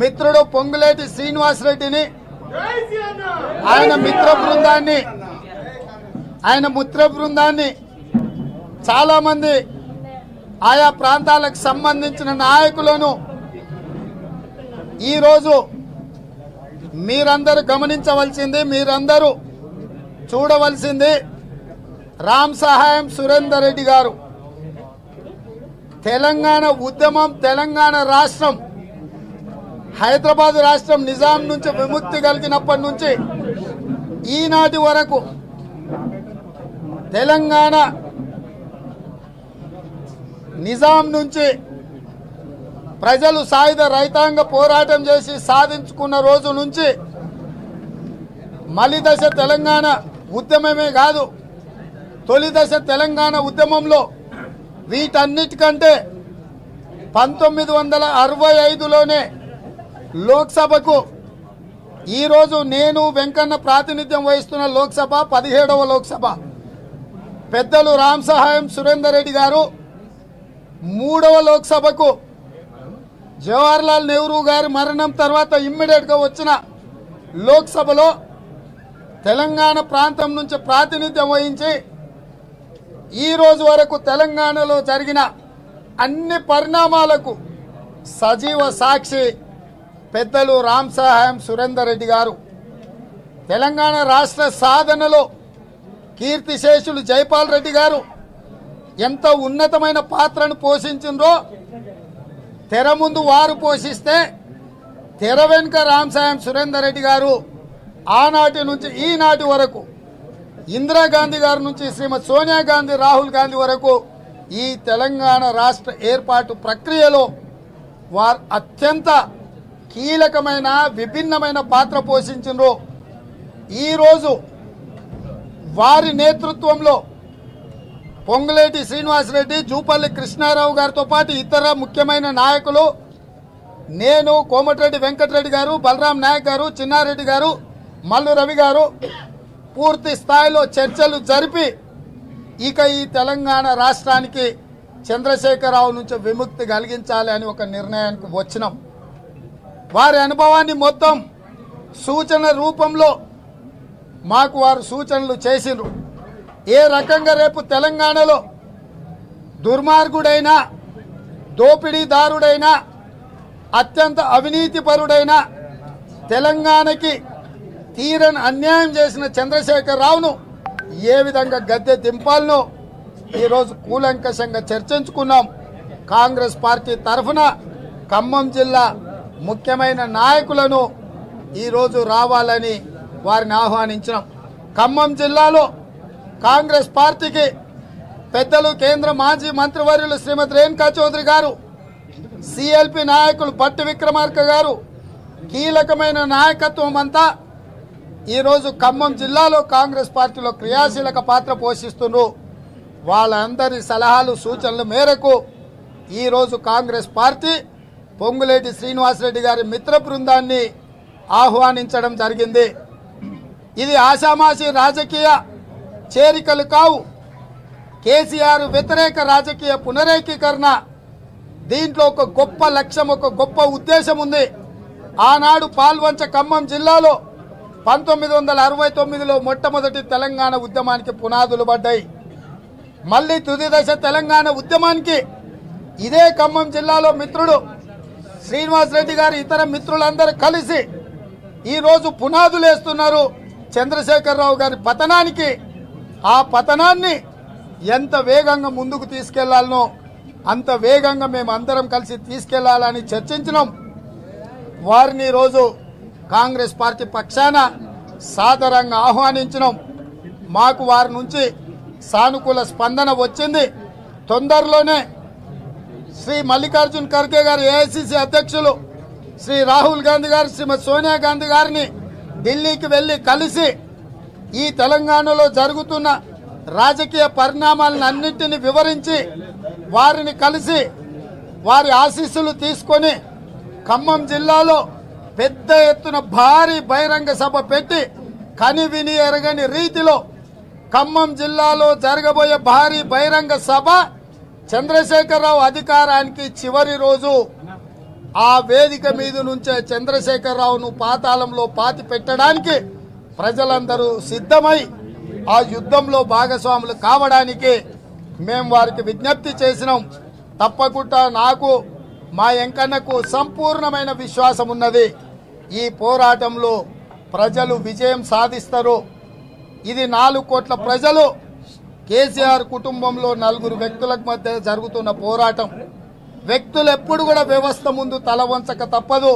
మిత్రుడు పొంగులేటి శ్రీనివాసరెడ్డిని ఆయన మిత్ర బృందాన్ని ఆయన మిత్ర బృందాన్ని చాలామంది ఆయా ప్రాంతాలకు సంబంధించిన నాయకులను ఈరోజు మీరందరూ గమనించవలసింది మీరందరూ చూడవలసింది రామ్ సహాయం సురేందర్ రెడ్డి గారు. తెలంగాణ ఉద్యమం తెలంగాణ రాష్ట్రం హైదరాబాద్ రాష్ట్రం నిజాం నుంచి విముక్తి కలిగినప్పటి నుంచి ఈనాటి వరకు తెలంగాణ నిజాం నుంచి ప్రజలు సాయుధ రైతాంగ పోరాటం చేసి సాధించుకున్న రోజు నుంచి మలి దశ తెలంగాణ ఉద్యమమే కాదు తొలి దశ తెలంగాణ ఉద్యమంలో వీటన్నిటికంటే పంతొమ్మిది వందల అరవై ఐదులోనే లోక్సభకు. ఈరోజు నేను వెంకన్న ప్రాతినిధ్యం వహిస్తున్న లోక్సభ పదిహేడవ లోక్సభ. పెద్దలు రామ్ సహాయం సురేందర్ రెడ్డి గారు మూడవ లోక్సభకు. జవహర్లాల్ నెహ్రూ గారి మరణం తర్వాత ఇమ్మీడియట్గా వచ్చిన లోక్సభలో తెలంగాణ ప్రాంతం నుంచి ప్రాతినిధ్యం వహించి ఈ రోజు వరకు తెలంగాణలో జరిగిన అన్ని పరిణామాలకు సజీవ సాక్షి పెద్దలు రామ్ సహాయం సురేందర్ రెడ్డి గారు. తెలంగాణ రాష్ట్ర సాధనలో కీర్తిశేషులు జైపాల్ రెడ్డి గారు ఎంత ఉన్నతమైన పాత్రను పోషించిండ్రో తెర ముందు వారు పోషిస్తే తెర వెనుక రామ్ సాయం సురేందర్ రెడ్డి గారు ఆనాటి నుంచి ఈనాటి వరకు ఇందిరాగాంధీ గారి నుంచి శ్రీమతి సోనియా గాంధీ రాహుల్ గాంధీ వరకు ఈ తెలంగాణ రాష్ట్ర ఏర్పాటు ప్రక్రియలో వారు అత్యంత కీలకమైన విభిన్నమైన పాత్ర పోషించినరు. ఈరోజు వారి నేతృత్వంలో పొంగులేటి శ్రీనివాసరెడ్డి జూపల్లి కృష్ణారావు గారితో పాటు ఇతర ముఖ్యమైన నాయకులు నేను కోమటిరెడ్డి వెంకటరెడ్డి గారు బలరాం నాయక్ గారు చిన్నారెడ్డి గారు మల్లు రవి గారు పూర్తి స్థాయిలో చర్చలు జరిపి ఇక ఈ తెలంగాణ రాష్ట్రానికి చంద్రశేఖరరావు నుంచి విముక్తి కలిగించాలి అని ఒక నిర్ణయానికి వచ్చినాం. వారి అనుభవాన్ని మొత్తం సూచన రూపంలో మాకు వారు సూచనలు చేసిండ్రు ఏ రకంగా రేపు తెలంగాణలో దుర్మార్గుడైన దోపిడీదారుడైన అత్యంత అవినీతిపరుడైన తెలంగాణకి తీరని అన్యాయం చేసిన చంద్రశేఖర్ రావును ఏ విధంగా గద్దె దింపాలనో ఈరోజు కూలంకషంగా చర్చించుకున్నాం. కాంగ్రెస్ పార్టీ తరఫున ఖమ్మం జిల్లా ముఖ్యమైన నాయకులను ఈరోజు రావాలని వారిని ఆహ్వానించినాం. ఖమ్మం జిల్లాలో కాంగ్రెస్ పార్టీకి పెద్దలు కేంద్ర మాజీ మంత్రివర్యులు శ్రీమతి రేణుకా చౌదరి గారు సిఎల్పి నాయకులు భట్టి విక్రమార్క గారు కీలకమైన నాయకత్వం అంతా ఈరోజు ఖమ్మం జిల్లాలో కాంగ్రెస్ పార్టీలో క్రియాశీలక పాత్ర పోషిస్తున్నారు వాళ్ళందరి సలహాలు సూచనల మేరకు ఈరోజు కాంగ్రెస్ పార్టీ పొంగులేటి శ్రీనివాసరెడ్డి గారి మిత్ర బృందాన్ని ఆహ్వానించడం జరిగింది. ఇది ఆషామాషి రాజకీయ చేరికలు కావు. కేసీఆర్ వ్యతిరేక రాజకీయ పునరేకీకరణ దీంట్లో ఒక గొప్ప లక్ష్యం ఒక గొప్ప ఉద్దేశం ఉంది. ఆనాడు పాల్వంచ ఖమ్మం జిల్లాలో పంతొమ్మిది వందల అరవై తొమ్మిదిలో మొట్టమొదటి తెలంగాణ ఉద్యమానికి పునాదులు పడ్డాయి. మళ్ళీ తుది దశ తెలంగాణ ఉద్యమానికి ఇదే ఖమ్మం జిల్లాలో మిత్రుడు శ్రీనివాస్ రెడ్డి గారు ఇతర మిత్రులందరూ కలిసి ఈరోజు పునాదులు వేస్తున్నారు. చంద్రశేఖరరావు గారి పతనానికి. ఆ పతనాన్ని ఎంత వేగంగా ముందుకు తీసుకెళ్ళాలనో అంత వేగంగా మేము అందరం కలిసి తీసుకెళ్ళాలని చర్చించినాం. వారిని ఈరోజు కాంగ్రెస్ పార్టీ పక్షాన సాదరంగా ఆహ్వానించినాం. మాకు వారి నుంచి సానుకూల స్పందన వచ్చింది. తొందరలోనే శ్రీ మల్లికార్జున్ ఖర్గే గారు ఏఐసిసి అధ్యక్షులు శ్రీ రాహుల్ గాంధీ గారు శ్రీమతి సోనియా గాంధీ గారిని ఢిల్లీకి వెళ్ళి కలిసి ఈ తెలంగాణలో జరుగుతున్న రాజకీయ పరిణామాలను అన్నింటినీ వివరించి వారిని కలిసి వారి ఆశీస్సులు తీసుకొని ఖమ్మం జిల్లాలో పెద్ద ఎత్తున భారీ బహిరంగ సభ పెట్టి కని విని ఎరగని రీతిలో ఖమ్మం జిల్లాలో జరగబోయే భారీ బహిరంగ సభ చంద్రశేఖరరావు అధికారానికి చివరి రోజు ఆ వేదిక మీద నుంచే చంద్రశేఖరరావును పాతాళంలో పాతి పెట్టడానికి ప్రజలందరూ సిద్ధమై ఆ యుద్ధంలో భాగస్వాములు కావడానికి మేము వారికి విజ్ఞప్తి చేసినాం. తప్పకుండా నాకు మా ఎంకన్నకు సంపూర్ణమైన విశ్వాసం ఉన్నది. ఈ పోరాటంలో ప్రజలు విజయం సాధిస్తారు. ఇది నాలుగు కోట్ల ప్రజలు కేసీఆర్ కుటుంబంలో నలుగురు వ్యక్తులకు మధ్య జరుగుతున్న పోరాటం వ్యక్తులు ఎప్పుడు కూడా వ్యవస్థ ముందు తల వంచక తప్పదు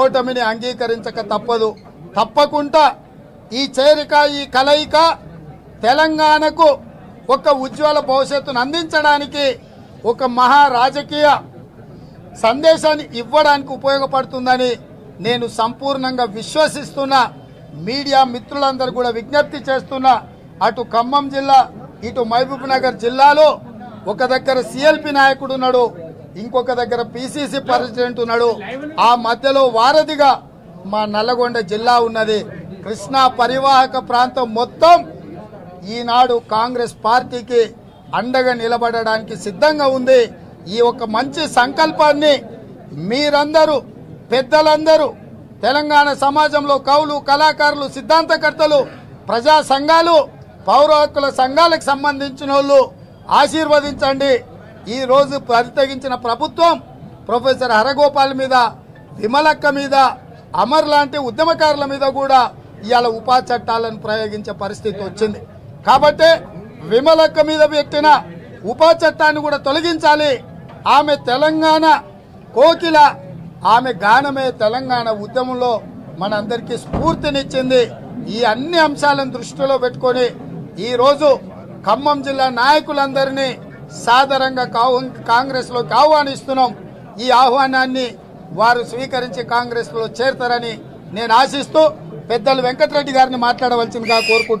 ఓటమిని అంగీకరించక తప్పదు. తప్పకుండా ఈ చేరిక ఈ కలయిక తెలంగాణకు ఒక ఉజ్వల భవిష్యత్తును అందించడానికి ఒక మహా రాజకీయ సందేశాన్ని ఇవ్వడానికి ఉపయోగపడుతుందని నేను సంపూర్ణంగా విశ్వసిస్తున్నా. మీడియా మిత్రులందరూ కూడా విజ్ఞప్తి చేస్తున్నా. అటు ఖమ్మం జిల్లా ఇటు మహబూబ్ నగర్ జిల్లాలో ఒక దగ్గర సిఎల్పి నాయకుడు ఉన్నాడు ఇంకొక దగ్గర పిసిసి ప్రెసిడెంట్ ఉన్నాడు. ఆ మధ్యలో వారధిగా మా నల్లగొండ జిల్లా ఉన్నది. కృష్ణా పరివాహక ప్రాంతం మొత్తం ఈనాడు కాంగ్రెస్ పార్టీకి అండగా నిలబడడానికి సిద్ధంగా ఉంది. ఈ ఒక మంచి సంకల్పాన్ని మీరందరూ పెద్దలందరూ తెలంగాణ సమాజంలో కవులు కళాకారులు సిద్ధాంతకర్తలు ప్రజా సంఘాలు పౌర హక్కుల సంఘాలకు సంబంధించిన వాళ్ళు ఆశీర్వదించండి ఈరోజు పరితగించిన ప్రభుత్వం ప్రొఫెసర్ హరగోపాల్ మీద విమలక్క మీద అమర్ లాంటి ఉద్యమకారుల మీద కూడా ఇవాళ ఉపా చట్టాలను ప్రయోగించే పరిస్థితి వచ్చింది. కాబట్టి విమలక్క మీద పెట్టిన ఉపా చట్టాన్ని కూడా తొలగించాలి. ఆమె తెలంగాణ కోకిల ఆమె గానమే తెలంగాణ ఉద్యమంలో మనందరికీ స్ఫూర్తినిచ్చింది. ఈ అన్ని అంశాలను దృష్టిలో పెట్టుకొని ఈరోజు ఖమ్మం జిల్లా నాయకులందరినీ సాధారణంగా కావు కాంగ్రెస్లోకి ఆహ్వానిస్తున్నాం. ఈ ఆహ్వానాన్ని వారు స్వీకరించి కాంగ్రెస్లో చేరతారని నేను ఆశిస్తూ పెద్దలు వెంకటరెడ్డి గారిని మాట్లాడవలసిందిగా కోరుకుంటున్నాను.